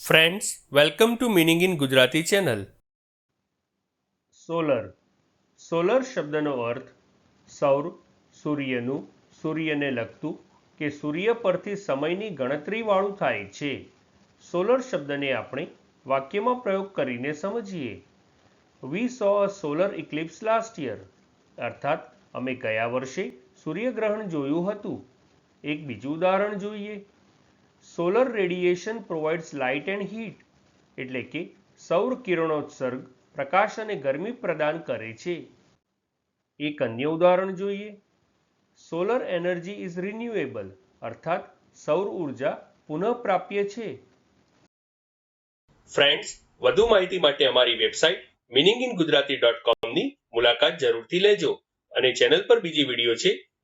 Friends welcome to meaning in Gujarati channel solar solar શબ્દનો અર્થ સૌર સૂર્યનું સૂર્યને લગતું કે સૂર્ય પરથી સમયની ગણતરીવાળું થાય છે સોલર શબ્દને આપણે વાક્યમાં પ્રયોગ કરીને સમજીએ we saw a solar eclipse last year અર્થાત અમે ગયા વર્ષે સૂર્યગ્રહણ જોયું હતું એક બીજું ઉદાહરણ જોઈએ solar radiation provides light and heat, એટલે કે સૌર કિરણોત્સર્ગ પ્રકાશ અને ગરમી પ્રદાન કરે છે. એક અન્ય ઉદાહરણ જોઈએ. સોલર એનર્જી ઇઝ રિન્યુએબલ, અર્થાત સૌર ઊર્જા પુનઃપ્રાપ્ય છે. ફ્રેન્ડ્સ, વધુ માહિતી માટે અમારી website meaning in Gujarati dot કોમની મુલાકાત જરૂરથી લેજો અને ચેનલ પર બીજી વીડિયો છે